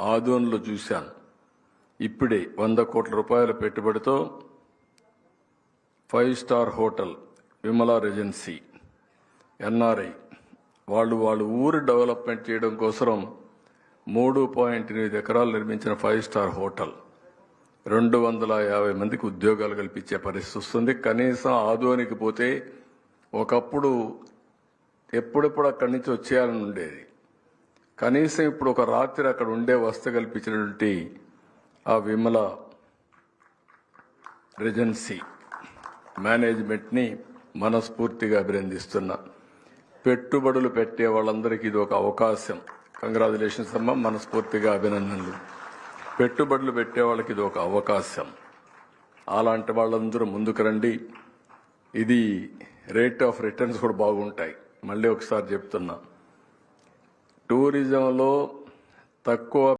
ఆదోన్లో చూశాను. ఇప్పుడే వంద కోట్ల రూపాయల పెట్టుబడితో five star hotel Vimala Regency NRI. వాళ్ళు వాళ్ళు ఊరు డెవలప్మెంట్ చేయడం కోసం మూడు పాయింట్ ఎనిమిది ఎకరాలు నిర్మించిన ఫైవ్ స్టార్ హోటల్. రెండు వందల యాభై మందికి ఉద్యోగాలు కల్పించే పరిస్థితి వస్తుంది. కనీసం ఆదోనికి పోతే ఒకప్పుడు ఎప్పుడెప్పుడు అక్కడి నుంచి వచ్చేయాలని ఉండేది. కనీసం ఇప్పుడు ఒక రాత్రి అక్కడ ఉండే వస్త కల్పించినటువంటి ఆ విమల రెజెన్సీ మేనేజ్మెంట్ని మనస్ఫూర్తిగా అభినందిస్తున్నా. పెట్టుబడులు పెట్టే వాళ్ళందరికీ ఇది ఒక అవకాశం. కంగ్రాచులేషన్స్ అమ్మ మనస్ఫూర్తిగా అభినందనలు. పెట్టుబడులు పెట్టే వాళ్ళకి ఇది ఒక అవకాశం. అలాంటి వాళ్ళందరూ ముందుకు రండి. ఇది రేట్ ఆఫ్ రిటర్న్స్ కూడా బాగుంటాయి. మళ్ళీ ఒకసారి చెప్తున్నా. టూరిజంలో తక్కువ